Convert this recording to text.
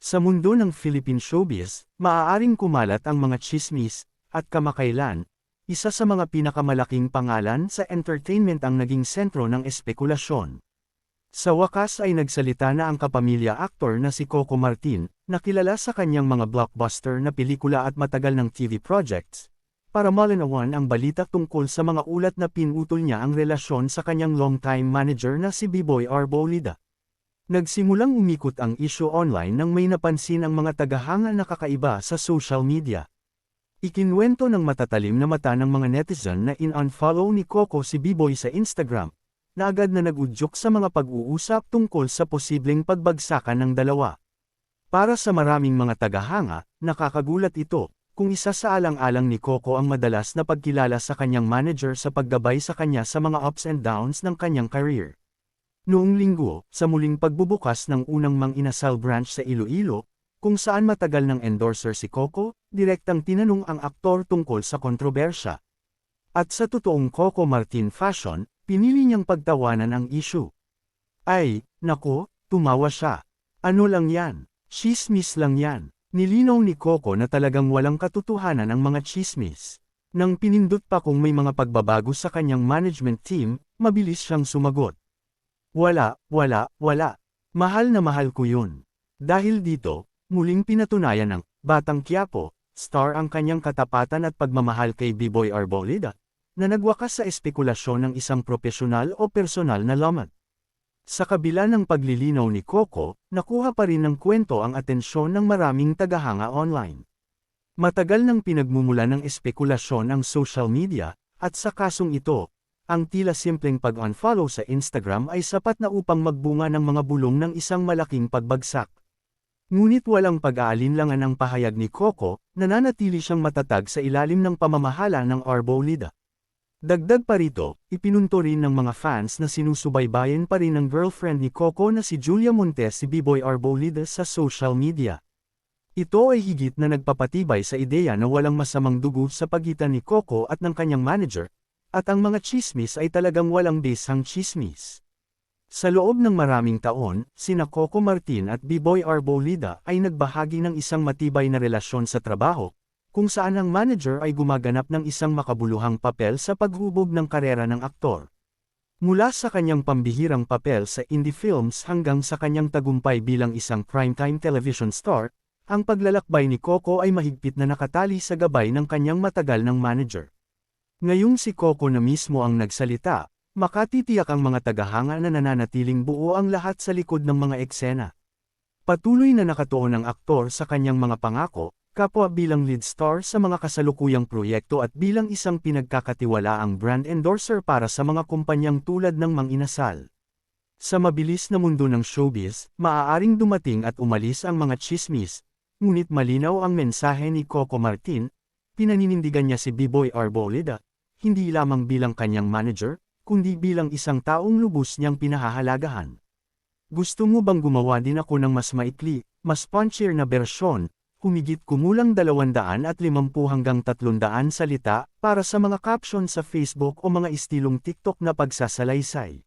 Sa mundo ng Philippine showbiz, maaaring kumalat ang mga chismis, at kamakailan, isa sa mga pinakamalaking pangalan sa entertainment ang naging sentro ng espekulasyon. Sa wakas ay nagsalita na ang kapamilya aktor na si Coco Martin, na kilala sa kanyang mga blockbuster na pelikula at matagal ng TV projects, para malinawan ang balita tungkol sa mga ulat na pinutol niya ang relasyon sa kanyang longtime manager na si B-Boy Arbolida. Nagsimulang umikot ang issue online nang may napansin ang mga tagahanga na kakaiba sa social media. Ikinwento ng matatalim na mata ng mga netizen na in-unfollow ni Coco si B-Boy sa Instagram, na agad na nagudyok sa mga pag-uusap tungkol sa posibleng pagbagsakan ng dalawa. Para sa maraming mga tagahanga, nakakagulat ito, kung isa sa alang-alang ni Coco ang madalas na pagkilala sa kanyang manager sa paggabay sa kanya sa mga ups and downs ng kanyang career. Noong linggo, sa muling pagbubukas ng unang Mang Inasal branch sa Iloilo, kung saan matagal ng endorser si Coco, direktang tinanong ang aktor tungkol sa kontrobersya. At sa totoong Coco Martin fashion, Pinili niyang pagtawanan ang issue. Ay, nako, tumawa siya. Ano lang yan? Chismis lang yan. Nilinaw ni Coco na talagang walang katotohanan ang mga chismis. Nang pinindot pa kung may mga pagbabago sa kanyang management team, mabilis siyang sumagot. Wala, wala, wala. Mahal na mahal ko yun. Dahil dito, muling pinatunayan ng Batang Quiapo, star ang kanyang katapatan at pagmamahal kay B-Boy Arboleda, na nagwakas sa espekulasyon ng isang profesional o personal na lamat. Sa kabila ng paglilinaw ni Coco, nakuha pa rin ng kwento ang atensyon ng maraming tagahanga online. Matagal nang pinagmumula ng espekulasyon ang social media, at sa kasong ito, ang tila simpleng pag-unfollow sa Instagram ay sapat na upang magbunga ng mga bulong ng isang malaking pagbagsak. Ngunit walang pag-aalinlangan ang pahayag ni Coco, nananatili siyang matatag sa ilalim ng pamamahala ng Arbolida. Dagdag pa rito, ipinunto rin ng mga fans na sinusubaybayan pa rin ng girlfriend ni Coco na si Julia Montes si B-Boy Arbolida sa social media. Ito ay higit na nagpapatibay sa ideya na walang masamang dugo sa pagitan ni Coco at ng kanyang manager, at ang mga chismis ay talagang walang basang chismis. Sa loob ng maraming taon, sina Coco Martin at B-Boy Arbolida ay nagbahagi ng isang matibay na relasyon sa trabaho, kung saan ang manager ay gumaganap ng isang makabuluhang papel sa paghubog ng karera ng aktor. Mula sa kanyang pambihirang papel sa indie films hanggang sa kanyang tagumpay bilang isang primetime television star, ang paglalakbay ni Coco ay mahigpit na nakatali sa gabay ng kanyang matagal ng manager. Ngayong si Coco na mismo ang nagsalita, makatitiyak ang mga tagahanga na nananatiling buo ang lahat sa likod ng mga eksena. Patuloy na nakatuon ang aktor sa kanyang mga pangako, kapwa bilang lead star sa mga kasalukuyang proyekto at bilang isang pinagkakatiwalaang brand endorser para sa mga kumpanyang tulad ng Mang Inasal. Sa mabilis na mundo ng showbiz, maaaring dumating at umalis ang mga chismis, ngunit malinaw ang mensahe ni Coco Martin, pinaninindigan niya si B-Boy Arboleda, hindi lamang bilang kanyang manager, kundi bilang isang taong lubos niyang pinahahalagahan. Gusto mo bang gumawa din ako ng mas maikli, mas punchier na bersyon, humigit kumulang 250 hanggang 300 salita para sa mga caption sa Facebook o mga istilong TikTok na pagsasalaysay.